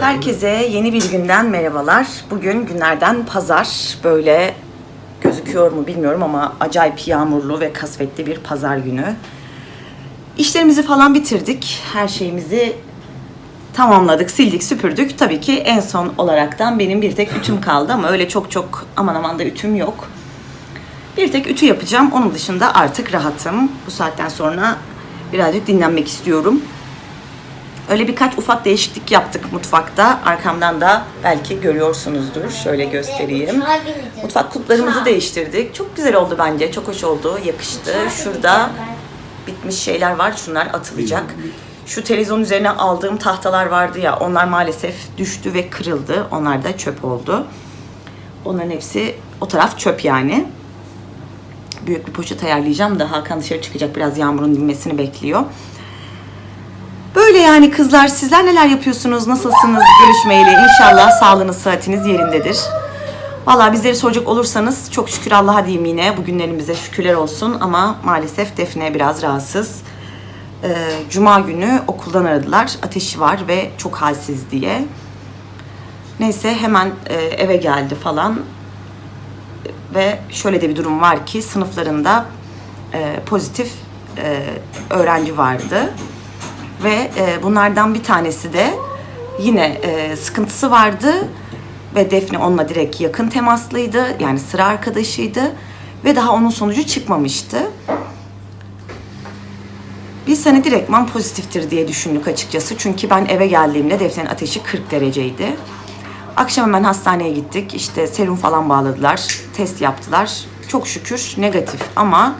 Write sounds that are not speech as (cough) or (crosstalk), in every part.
Herkese yeni bir günden merhabalar. Bugün günlerden pazar. Böyle gözüküyor mu bilmiyorum ama acayip yağmurlu ve kasvetli bir pazar günü. İşlerimizi falan bitirdik. Her şeyimizi tamamladık, sildik, süpürdük. Tabii ki en son olaraktan benim bir tek ütüm kaldı ama öyle çok çok aman aman da ütüm yok. Bir tek ütü yapacağım. Onun dışında artık rahatım. Bu saatten sonra birazcık dinlenmek istiyorum. Öyle birkaç ufak değişiklik yaptık mutfakta. Arkamdan da belki görüyorsunuzdur. Şöyle göstereyim. Mutfak kulplarımızı değiştirdik. Çok güzel oldu bence. Çok hoş oldu. Yakıştı. Şurada bitmiş şeyler var. Şunlar atılacak. Şu televizyon üzerine aldığım tahtalar vardı ya. Onlar maalesef düştü ve kırıldı. Onlar da çöp oldu. Onların hepsi o taraf çöp yani. Büyük bir poşet ayarlayacağım da Hakan dışarı çıkacak. Biraz yağmurun dinmesini bekliyor. Böyle yani kızlar sizler neler yapıyorsunuz? Nasılsınız görüşmeyeli? İnşallah sağlığınız sıhhatiniz yerindedir. Valla bizleri soracak olursanız çok şükür Allah'a diyeyim yine. Bugünlerimize şükürler olsun ama maalesef Defne biraz rahatsız. Ee, Cuma günü okuldan aradılar. Ateşi var ve çok halsiz diye. Neyse hemen e, eve geldi falan. Ve şöyle de bir durum var ki sınıflarında e, pozitif e, öğrenci vardı ve e, bunlardan bir tanesi de yine e, sıkıntısı vardı ve Defne onunla direkt yakın temaslıydı yani sıra arkadaşıydı ve daha onun sonucu çıkmamıştı. Biz hani direktman pozitiftir diye düşündük açıkçası. Çünkü ben eve geldiğimde Defne'nin ateşi 40 dereceydi. Akşam hemen hastaneye gittik. İşte serum falan bağladılar. Test yaptılar. Çok şükür negatif ama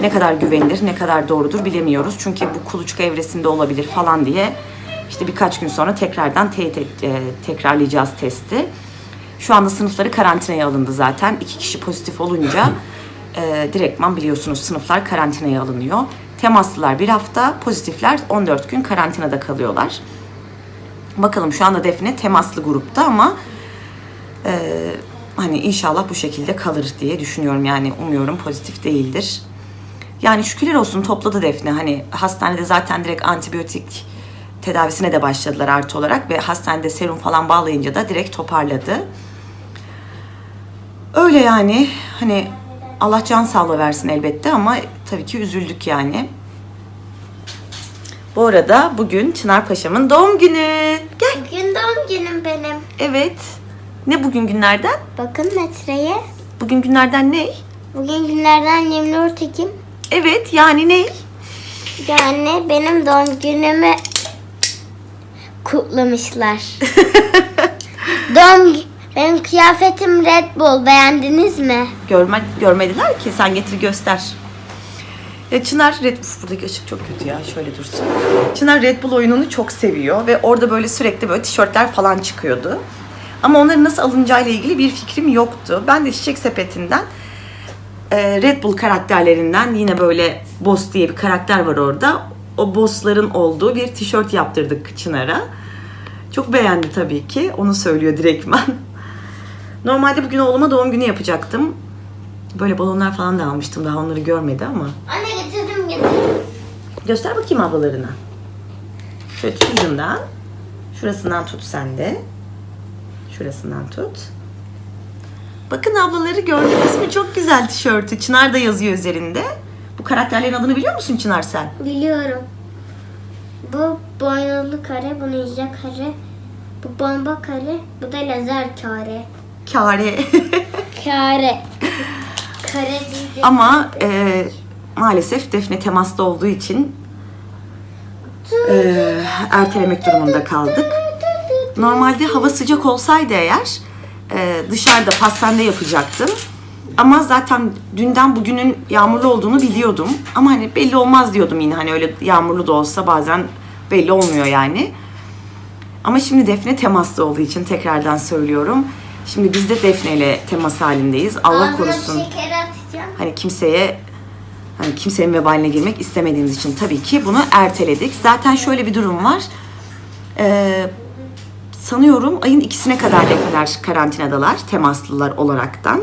ne kadar güvenilir, ne kadar doğrudur bilemiyoruz. Çünkü bu kuluçka evresinde olabilir falan diye işte birkaç gün sonra tekrardan teyit et- e, tekrarlayacağız testi. Şu anda sınıfları karantinaya alındı zaten. İki kişi pozitif olunca (laughs) e, direktman biliyorsunuz sınıflar karantinaya alınıyor. Temaslılar bir hafta, pozitifler 14 gün karantinada kalıyorlar. Bakalım şu anda Defne temaslı grupta ama e, hani inşallah bu şekilde kalır diye düşünüyorum. Yani umuyorum pozitif değildir. Yani şükürler olsun topladı Defne. Hani hastanede zaten direkt antibiyotik tedavisine de başladılar artı olarak ve hastanede serum falan bağlayınca da direkt toparladı. Öyle yani hani Allah can sağlığı versin elbette ama tabii ki üzüldük yani. Bu arada bugün Çınar Paşa'mın doğum günü. Gel. Bugün doğum günüm benim. Evet. Ne bugün günlerden? Bakın metreye. Bugün günlerden ne? Bugün günlerden 24 Ekim. Evet yani ne? Yani benim doğum günümü kutlamışlar. (laughs) doğum benim kıyafetim Red Bull. Beğendiniz mi? Görme, görmediler ki. Sen getir göster. Ya Çınar Red Uf, buradaki ışık çok kötü ya. Şöyle dursun. Çınar Red Bull oyununu çok seviyor ve orada böyle sürekli böyle tişörtler falan çıkıyordu. Ama onların nasıl alınacağıyla ilgili bir fikrim yoktu. Ben de Çiçek Sepeti'nden e, Red Bull karakterlerinden yine böyle Boss diye bir karakter var orada. O bossların olduğu bir tişört yaptırdık Çınar'a. Çok beğendi tabii ki. Onu söylüyor direktman. (laughs) Normalde bugün oğluma doğum günü yapacaktım. Böyle balonlar falan da almıştım. Daha onları görmedi ama. Anne getirdim getirdim. Göster bakayım ablalarına. Şöyle ucundan. Şurasından tut sen de. Şurasından tut. Bakın ablaları gördünüz mü? Çok güzel tişörtü. Çınar da yazıyor üzerinde. Bu karakterlerin adını biliyor musun Çınar sen? Biliyorum. Bu boynuzlu kare, bu ninja kare, bu bomba kare, bu da lazer kare. Kare. (laughs) Kare. Kare değil. Ama e, maalesef Defne temasta olduğu için e, ertelemek durumunda kaldık. Normalde hava sıcak olsaydı eğer e, dışarıda pastanede yapacaktım. Ama zaten dünden bugünün yağmurlu olduğunu biliyordum. Ama hani belli olmaz diyordum yine hani öyle yağmurlu da olsa bazen belli olmuyor yani. Ama şimdi Defne temasta olduğu için tekrardan söylüyorum. Şimdi biz de Defne ile temas halindeyiz. Allah Ağzına korusun şeker atacağım. hani kimseye hani kimsenin vebaline girmek istemediğimiz için tabii ki bunu erteledik. Zaten şöyle bir durum var. Ee, sanıyorum ayın ikisine kadar Defneler karantinadalar temaslılar olaraktan.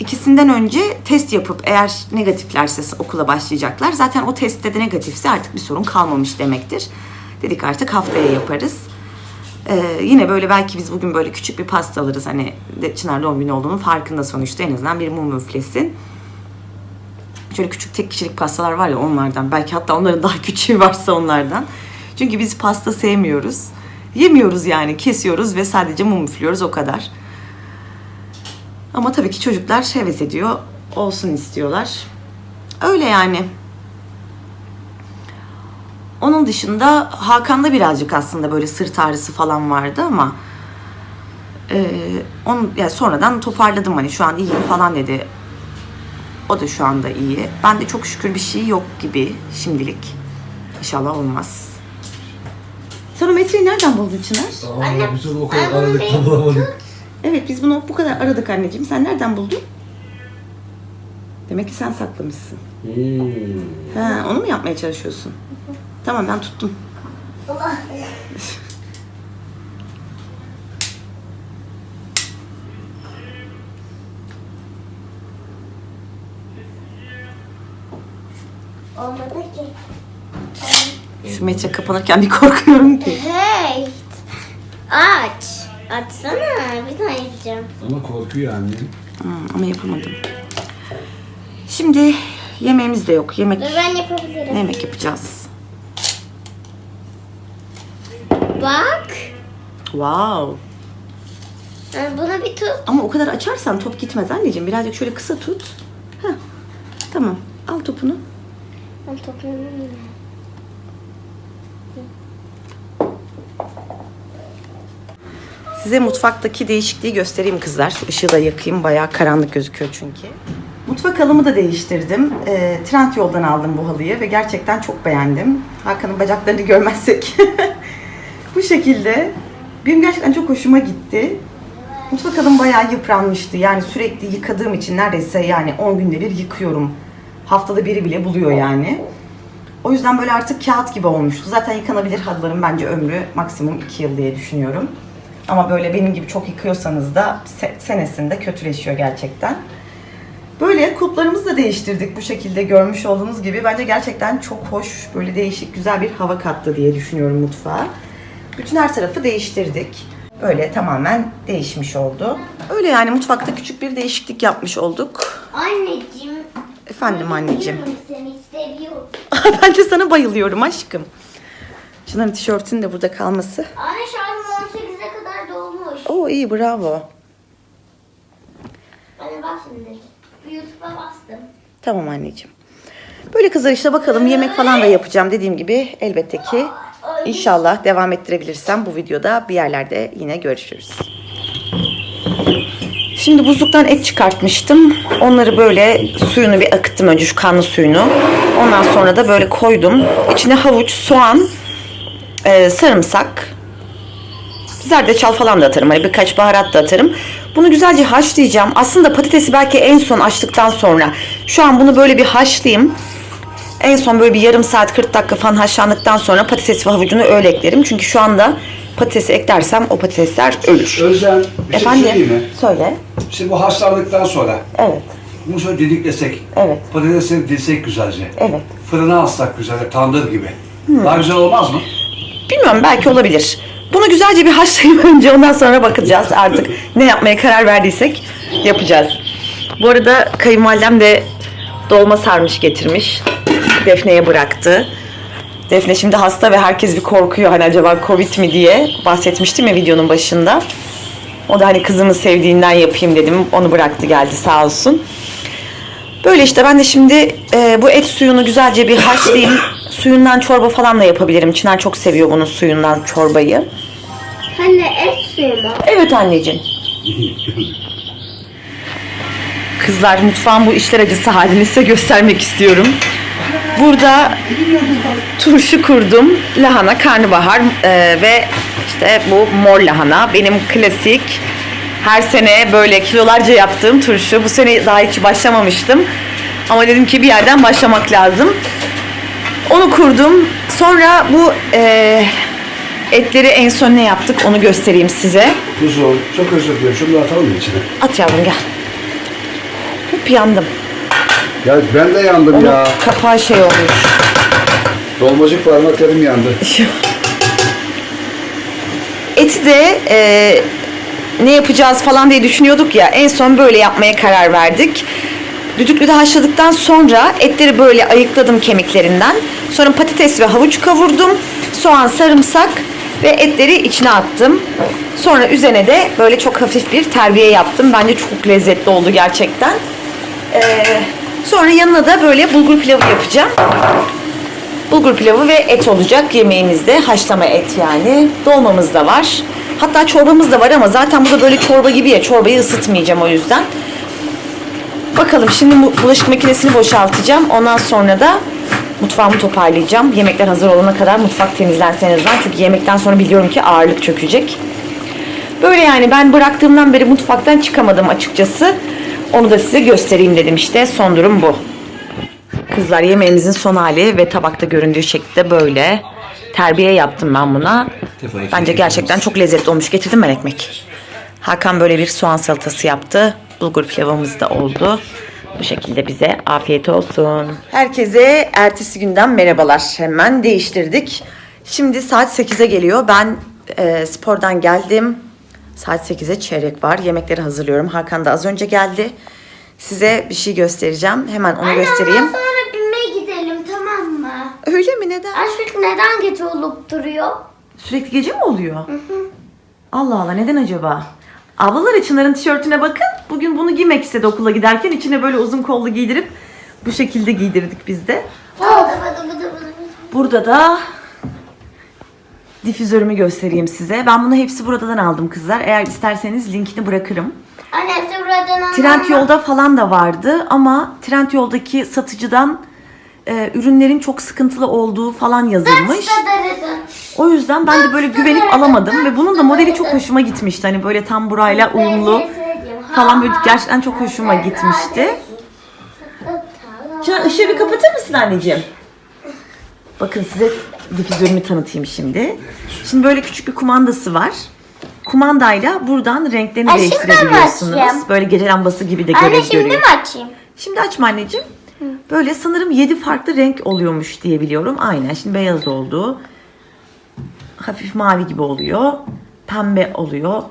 İkisinden önce test yapıp eğer negatiflerse okula başlayacaklar. Zaten o testte de negatifse artık bir sorun kalmamış demektir. Dedik artık haftaya yaparız. Ee, yine böyle belki biz bugün böyle küçük bir pasta alırız. Hani Çınar doğum günü olduğunun farkında sonuçta en azından bir mum üflesin. Şöyle küçük tek kişilik pastalar var ya onlardan. Belki hatta onların daha (laughs) küçüğü varsa onlardan. Çünkü biz pasta sevmiyoruz. Yemiyoruz yani. Kesiyoruz ve sadece mum üflüyoruz o kadar. Ama tabii ki çocuklar heves ediyor. Olsun istiyorlar. Öyle yani. Onun dışında Hakan'da birazcık aslında böyle sırt ağrısı falan vardı ama e, onun yani sonradan toparladım hani şu an iyiyim falan dedi. O da şu anda iyi. Ben de çok şükür bir şey yok gibi şimdilik. İnşallah olmaz. Sen o metreyi nereden buldun Çınar? Aa, Anne, biz onu o kadar anne, aradık da bulamadık. Evet biz bunu bu kadar aradık anneciğim. Sen nereden buldun? Demek ki sen saklamışsın. Hmm. Ha, onu mu yapmaya çalışıyorsun? Tamam ben tuttum. Allah. Olmadı. Şu metre kapanırken bir korkuyorum ki. Hey. Aç. Açsana. Bir daha yapacağım. Ama korkuyor annem. Hmm, ama yapamadım. Şimdi yemeğimiz de yok. Yemek Dur ben yapabilirim. ne yemek yapacağız? Bak. Wow. Yani Buna bir tut. Ama o kadar açarsan top gitmez anneciğim. Birazcık şöyle kısa tut. Heh. Tamam. Al topunu. Ben toplamam. Size mutfaktaki değişikliği göstereyim kızlar. Şu ışığı da yakayım. Bayağı karanlık gözüküyor çünkü. Mutfak halımı da değiştirdim. E, Trend yoldan aldım bu halıyı ve gerçekten çok beğendim. Hakan'ın bacaklarını görmezsek. (laughs) bu şekilde. Benim gerçekten çok hoşuma gitti. Mutfak halım bayağı yıpranmıştı. Yani sürekli yıkadığım için neredeyse yani 10 günde bir yıkıyorum. Haftada biri bile buluyor yani. O yüzden böyle artık kağıt gibi olmuştu. Zaten yıkanabilir halıların bence ömrü maksimum 2 yıl diye düşünüyorum. Ama böyle benim gibi çok yıkıyorsanız da se- senesinde kötüleşiyor gerçekten. Böyle kulplarımızı da değiştirdik bu şekilde görmüş olduğunuz gibi. Bence gerçekten çok hoş, böyle değişik, güzel bir hava kattı diye düşünüyorum mutfağa. Bütün her tarafı değiştirdik. Böyle tamamen değişmiş oldu. Öyle yani mutfakta küçük bir değişiklik yapmış olduk. Anneciğim. Efendim anneciğim. Seni seviyorum. (laughs) ben de sana bayılıyorum aşkım. Çınar'ın tişörtünün de burada kalması. Anne şarjım 18'e kadar dolmuş. Oo iyi bravo. Anne bak şimdi. YouTube'a bastım. Tamam anneciğim. Böyle kızlar işte bakalım yemek falan da yapacağım dediğim gibi elbette ki inşallah devam ettirebilirsem bu videoda bir yerlerde yine görüşürüz. Şimdi buzluktan et çıkartmıştım. Onları böyle suyunu bir akıttım önce şu kanlı suyunu. Ondan sonra da böyle koydum. İçine havuç, soğan, e, sarımsak, Zerdeçal falan da atarım. Hani birkaç baharat da atarım. Bunu güzelce haşlayacağım. Aslında patatesi belki en son açtıktan sonra. Şu an bunu böyle bir haşlayayım. En son böyle bir yarım saat 40 dakika falan haşlandıktan sonra patates ve havucunu öyle eklerim. Çünkü şu anda patatesi eklersem o patatesler ölür. Özlem bir şey söyleyeyim mi? Söyle. Şimdi bu hastalıktan sonra Evet. bunu şöyle didiklesek, Evet. patatesleri dilsek güzelce. Evet. Fırına alsak güzelce, tandır gibi. Daha güzel olmaz mı? Bilmiyorum belki olabilir. Bunu güzelce bir haşlayayım önce ondan sonra bakacağız artık ne yapmaya karar verdiysek yapacağız. Bu arada kayınvalidem de dolma sarmış getirmiş. Defne'ye bıraktı. Defne şimdi hasta ve herkes bir korkuyor hani acaba Covid mi diye bahsetmiştim ya videonun başında. O da hani kızımı sevdiğinden yapayım dedim. Onu bıraktı geldi sağ olsun. Böyle işte ben de şimdi e, bu et suyunu güzelce bir haşlayayım. Suyundan çorba falan da yapabilirim. Çınar çok seviyor bunun suyundan çorbayı. Anne et suyu mu? Evet anneciğim. Kızlar mutfağın bu işler acısı halini size göstermek istiyorum. Burada turşu kurdum. Lahana, karnabahar e, ve işte bu mor lahana. Benim klasik her sene böyle kilolarca yaptığım turşu. Bu sene daha hiç başlamamıştım. Ama dedim ki bir yerden başlamak lazım. Onu kurdum. Sonra bu e, etleri en son ne yaptık onu göstereyim size. Kuzum, çok özür diliyorum. Şunu da atalım mı içine? At yavrum gel. Hep yandım. Ya ben de yandım Onun ya. kapağı şey olmuş. Dolmacık parmaklarım yandı. Biz de e, ne yapacağız falan diye düşünüyorduk ya. En son böyle yapmaya karar verdik. Düdüklüde haşladıktan sonra etleri böyle ayıkladım kemiklerinden. Sonra patates ve havuç kavurdum. Soğan, sarımsak ve etleri içine attım. Sonra üzerine de böyle çok hafif bir terbiye yaptım. Bence çok lezzetli oldu gerçekten. Ee, sonra yanına da böyle bulgur pilavı yapacağım. Bulgur pilavı ve et olacak yemeğimizde. Haşlama et yani. Dolmamız da var. Hatta çorbamız da var ama zaten bu da böyle çorba gibi ya. Çorbayı ısıtmayacağım o yüzden. Bakalım şimdi bu bulaşık makinesini boşaltacağım. Ondan sonra da mutfağımı toparlayacağım. Yemekler hazır olana kadar mutfak temizlensin en. Çünkü yemekten sonra biliyorum ki ağırlık çökecek. Böyle yani ben bıraktığımdan beri mutfaktan çıkamadım açıkçası. Onu da size göstereyim dedim işte. Son durum bu. Kızlar yemeğimizin son hali ve tabakta göründüğü şekilde böyle. Terbiye yaptım ben buna. Bence gerçekten çok lezzetli olmuş. Getirdim ben ekmek. Hakan böyle bir soğan salatası yaptı. Bulgur pilavımız da oldu. Bu şekilde bize afiyet olsun. Herkese ertesi günden merhabalar. Hemen değiştirdik. Şimdi saat 8'e geliyor. Ben e, spordan geldim. Saat 8'e çeyrek var. Yemekleri hazırlıyorum. Hakan da az önce geldi. Size bir şey göstereceğim. Hemen onu göstereyim. Ondan sonra binmeye gidelim tamam mı? Öyle mi? Neden? Aşk neden gece olup duruyor? Sürekli gece mi oluyor? Allah Allah neden acaba? Ablalar Çınar'ın tişörtüne bakın. Bugün bunu giymek istedi okula giderken. içine böyle uzun kollu giydirip bu şekilde giydirdik biz de. Burada da difüzörümü göstereyim size. Ben bunu hepsi buradan aldım kızlar. Eğer isterseniz linkini bırakırım. Annesi buradan almam. Trend yolda falan da vardı ama Trend yoldaki satıcıdan e, ürünlerin çok sıkıntılı olduğu falan yazılmış. O yüzden ben de böyle güvenip alamadım ve bunun da modeli çok hoşuma gitmişti. Hani böyle tam burayla uyumlu falan böyle gerçekten çok hoşuma gitmişti. Çınar ışığı bir kapatır mısın anneciğim? Bakın size difüzörümü tanıtayım şimdi. Şimdi böyle küçük bir kumandası var. Kumandayla buradan renklerini Ay, şimdi mi değiştirebiliyorsunuz. Böyle gece lambası gibi de Anne görev şimdi görüyor. mi açayım? Şimdi açma anneciğim. Böyle sanırım 7 farklı renk oluyormuş diye biliyorum. Aynen şimdi beyaz oldu. Hafif mavi gibi oluyor. Pembe oluyor.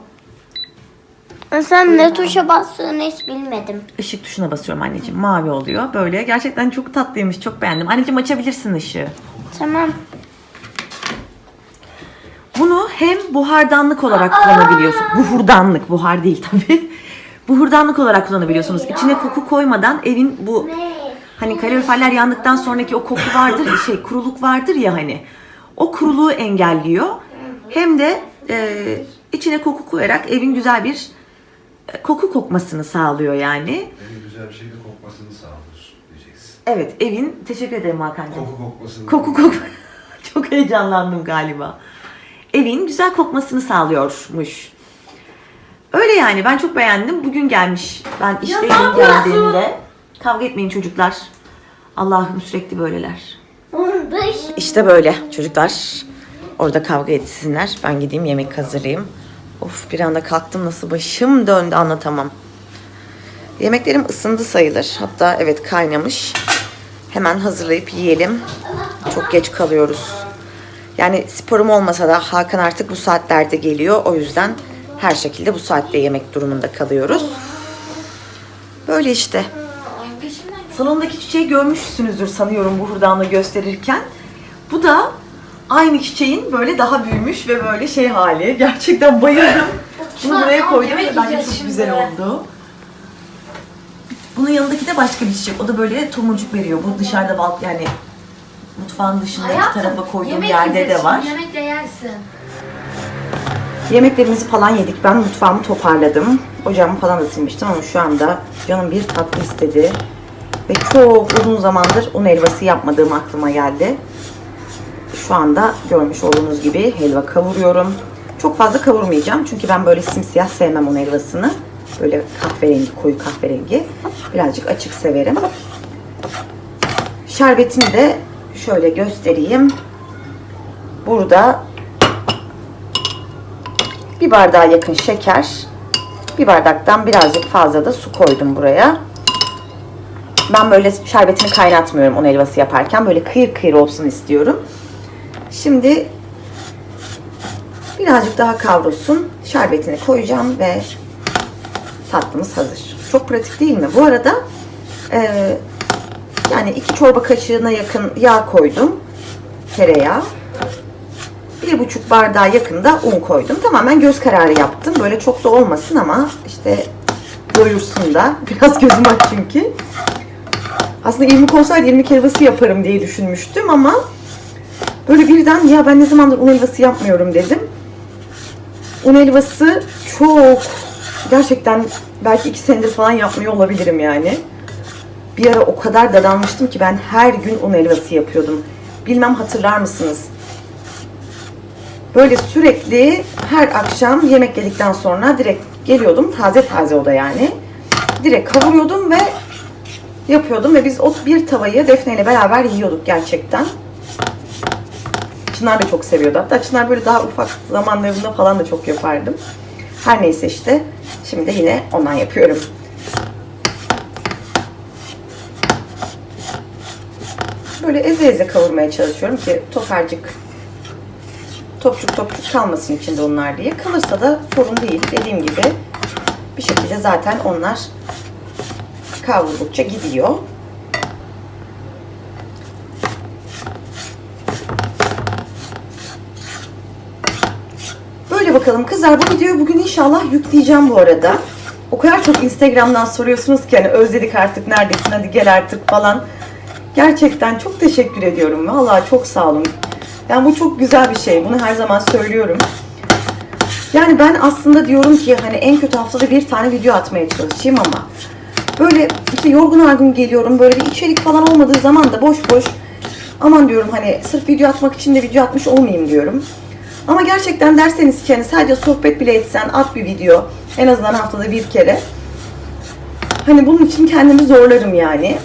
Sen ne tuşa bastığını hiç bilmedim. Işık tuşuna basıyorum anneciğim. Mavi oluyor. Böyle gerçekten çok tatlıymış. Çok beğendim. Anneciğim açabilirsin ışığı. Tamam. Bunu hem buhardanlık olarak kullanabiliyorsun. Buhurdanlık, buhar değil tabii. (laughs) Buhurdanlık olarak kullanabiliyorsunuz. İçine koku koymadan evin bu hani kaloriferler yandıktan sonraki o koku vardır (laughs) şey kuruluk vardır ya hani. O kuruluğu engelliyor. Hem de e, içine koku koyarak evin güzel bir koku kokmasını sağlıyor yani. Evin güzel bir şekilde kokmasını sağlıyorsun diyeceksin. Evet evin teşekkür ederim Hakan'cığım. Koku kokmasını. Koku kok. (laughs) Çok heyecanlandım galiba. Evin güzel kokmasını sağlıyormuş. Öyle yani ben çok beğendim. Bugün gelmiş. Ben işteydim geldiğimde. Kavga etmeyin çocuklar. Allah'ım sürekli böyleler. İşte böyle çocuklar. Orada kavga etsinler. Ben gideyim yemek hazırlayayım. Of bir anda kalktım nasıl başım döndü anlatamam. Yemeklerim ısındı sayılır. Hatta evet kaynamış. Hemen hazırlayıp yiyelim. Çok geç kalıyoruz. Yani sporum olmasa da Hakan artık bu saatlerde geliyor. O yüzden her şekilde bu saatte yemek durumunda kalıyoruz. Böyle işte. Salondaki çiçeği görmüşsünüzdür sanıyorum bu hurdanla gösterirken. Bu da aynı çiçeğin böyle daha büyümüş ve böyle şey hali. Gerçekten bayıldım. Bunu buraya koydum ve bence çok güzel oldu. Bunun yanındaki de başka bir çiçek. O da böyle tomurcuk veriyor. Bu dışarıda balk yani mutfağın dışındaki tarafa koyduğum yerde de var. Yemekle yersin. Yemeklerimizi falan yedik. Ben mutfağımı toparladım. Ocağımı falan ısınmıştım ama şu anda canım bir tatlı istedi. Ve çok uzun zamandır un helvası yapmadığım aklıma geldi. Şu anda görmüş olduğunuz gibi helva kavuruyorum. Çok fazla kavurmayacağım çünkü ben böyle simsiyah sevmem un helvasını. Böyle kahverengi, koyu kahverengi. Birazcık açık severim. Şerbetini de şöyle göstereyim. Burada bir bardağa yakın şeker, bir bardaktan birazcık fazla da su koydum buraya. Ben böyle şerbetini kaynatmıyorum un helvası yaparken. Böyle kıyır kıyır olsun istiyorum. Şimdi Birazcık daha kavrulsun. Şerbetini koyacağım ve tatlımız hazır. Çok pratik değil mi? Bu arada e, yani iki çorba kaşığına yakın yağ koydum. Tereyağı. Bir buçuk bardağa yakında un koydum. Tamamen göz kararı yaptım. Böyle çok da olmasın ama işte doyursun da. (laughs) Biraz gözüm aç çünkü. Aslında irmik olsaydı irmik helvası yaparım diye düşünmüştüm ama böyle birden ya ben ne zamandır un helvası yapmıyorum dedim. Un helvası çok gerçekten belki iki senedir falan yapmıyor olabilirim yani. Bir ara o kadar dadanmıştım ki ben her gün un helvası yapıyordum. Bilmem hatırlar mısınız? Böyle sürekli her akşam yemek yedikten sonra direkt geliyordum. Taze taze o da yani. Direkt kavuruyordum ve yapıyordum ve biz o bir tavayı Defne ile beraber yiyorduk gerçekten. Çınar da çok seviyordu. Hatta Çınar böyle daha ufak zamanlarında falan da çok yapardım. Her neyse işte. Şimdi yine ondan yapıyorum. Böyle eze eze kavurmaya çalışıyorum ki toparcık topçuk topçuk kalmasın içinde onlar diye. Kalırsa da sorun değil. Dediğim gibi bir şekilde zaten onlar kavruldukça gidiyor. Böyle bakalım kızlar bu videoyu bugün inşallah yükleyeceğim bu arada. O kadar çok Instagram'dan soruyorsunuz ki hani özledik artık neredesin hadi gel artık falan. Gerçekten çok teşekkür ediyorum. Vallahi çok sağ olun. Yani bu çok güzel bir şey. Bunu her zaman söylüyorum. Yani ben aslında diyorum ki hani en kötü haftada bir tane video atmaya çalışayım ama böyle işte yorgun argın geliyorum. Böyle bir içerik falan olmadığı zaman da boş boş aman diyorum hani sırf video atmak için de video atmış olmayayım diyorum. Ama gerçekten derseniz ki hani sadece sohbet bile etsen at bir video. En azından haftada bir kere. Hani bunun için kendimi zorlarım yani.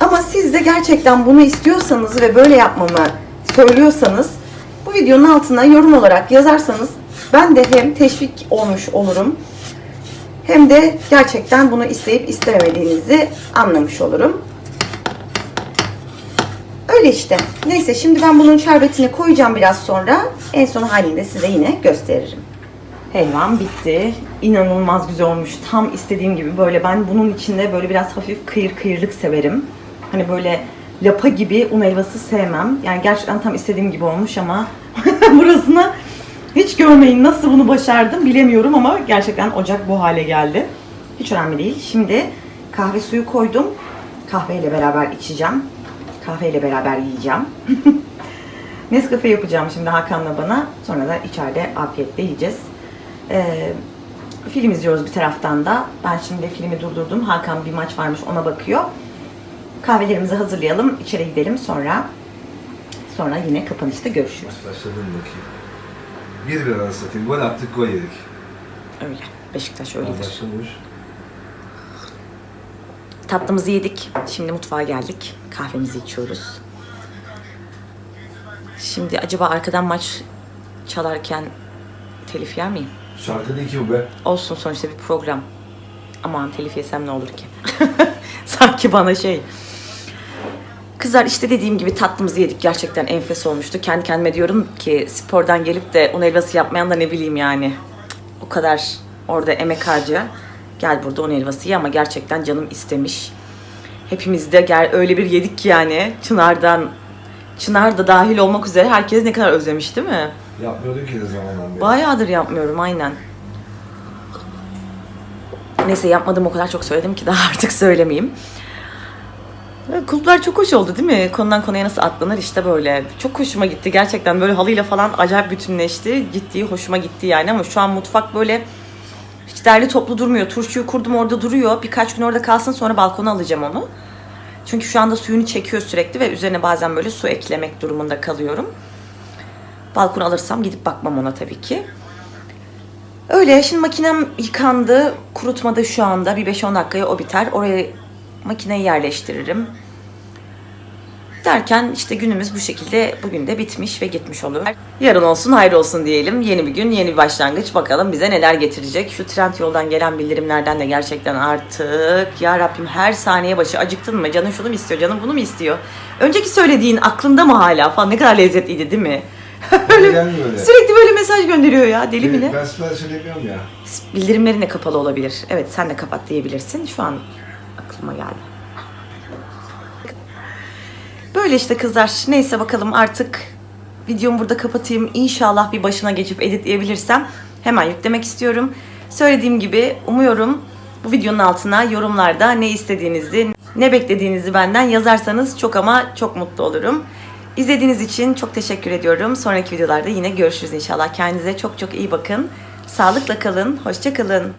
Ama siz de gerçekten bunu istiyorsanız ve böyle yapmamı söylüyorsanız bu videonun altına yorum olarak yazarsanız ben de hem teşvik olmuş olurum hem de gerçekten bunu isteyip istemediğinizi anlamış olurum. Öyle işte. Neyse şimdi ben bunun şerbetini koyacağım biraz sonra. En son halinde size yine gösteririm. Helvam bitti. İnanılmaz güzel olmuş. Tam istediğim gibi böyle ben bunun içinde böyle biraz hafif kıyır kıyırlık severim. Hani böyle lapa gibi un helvası sevmem. Yani gerçekten tam istediğim gibi olmuş ama (laughs) burasına hiç görmeyin nasıl bunu başardım bilemiyorum ama gerçekten ocak bu hale geldi. Hiç önemli değil. Şimdi kahve suyu koydum. Kahveyle beraber içeceğim. Kahveyle beraber yiyeceğim. (laughs) Nescafe yapacağım şimdi Hakan'la bana. Sonra da içeride afiyetle yiyeceğiz. Ee, film izliyoruz bir taraftan da. Ben şimdi filmi durdurdum. Hakan bir maç varmış ona bakıyor. Kahvelerimizi hazırlayalım. içeri gidelim sonra sonra yine kapanışta görüşürüz. Başladım bakayım. Bir bir arası satayım. Gol attık, gol yedik. Öyle. Beşiktaş öyledir. Başlamış. Tatlımızı yedik. Şimdi mutfağa geldik. Kahvemizi içiyoruz. Şimdi acaba arkadan maç çalarken telif yer miyim? Şarkı değil ki bu be. Olsun sonuçta bir program. Aman telif yesem ne olur ki? (laughs) Sanki bana şey. Kızlar işte dediğim gibi tatlımızı yedik. Gerçekten enfes olmuştu. Kendi kendime diyorum ki spordan gelip de un helvası yapmayan da ne bileyim yani. O kadar orada emek harca. Gel burada un helvası ye ama gerçekten canım istemiş. Hepimiz de gel öyle bir yedik ki yani. Çınar'dan Çınar da dahil olmak üzere herkes ne kadar özlemiş değil mi? Yapmıyorduk ki ne zamandan beri. Bayağıdır yapmıyorum aynen. Neyse yapmadım o kadar çok söyledim ki daha (laughs) artık söylemeyeyim. Kulplar çok hoş oldu değil mi? Konudan konuya nasıl atlanır işte böyle. Çok hoşuma gitti gerçekten böyle halıyla falan acayip bütünleşti. Gitti hoşuma gitti yani ama şu an mutfak böyle hiç derli toplu durmuyor. Turşuyu kurdum orada duruyor. Birkaç gün orada kalsın sonra balkona alacağım onu. Çünkü şu anda suyunu çekiyor sürekli ve üzerine bazen böyle su eklemek durumunda kalıyorum. Balkona alırsam gidip bakmam ona tabii ki. Öyle şimdi makinem yıkandı. Kurutmada şu anda bir 5-10 dakikaya o biter. Oraya makineyi yerleştiririm. Derken işte günümüz bu şekilde bugün de bitmiş ve gitmiş oluyor. Yarın olsun hayır olsun diyelim. Yeni bir gün, yeni bir başlangıç. Bakalım bize neler getirecek. Şu trend yoldan gelen bildirimlerden de gerçekten artık ya Rabbim her saniye başı acıktın mı? Canın şunu mu istiyor? Canın bunu mu istiyor? Önceki söylediğin aklında mı hala falan? Ne kadar lezzetliydi değil mi? (laughs) Öyle gelmiyor öyle. Sürekli böyle mesaj gönderiyor ya. Deli mi ne? Ben ben söylemiyorum ya. Bildirimlerin de kapalı olabilir. Evet sen de kapat diyebilirsin. Şu an aklıma geldi. Böyle işte kızlar. Neyse bakalım artık videomu burada kapatayım. İnşallah bir başına geçip editleyebilirsem hemen yüklemek istiyorum. Söylediğim gibi umuyorum bu videonun altına yorumlarda ne istediğinizi, ne beklediğinizi benden yazarsanız çok ama çok mutlu olurum. İzlediğiniz için çok teşekkür ediyorum. Sonraki videolarda yine görüşürüz inşallah. Kendinize çok çok iyi bakın. Sağlıkla kalın. Hoşça kalın.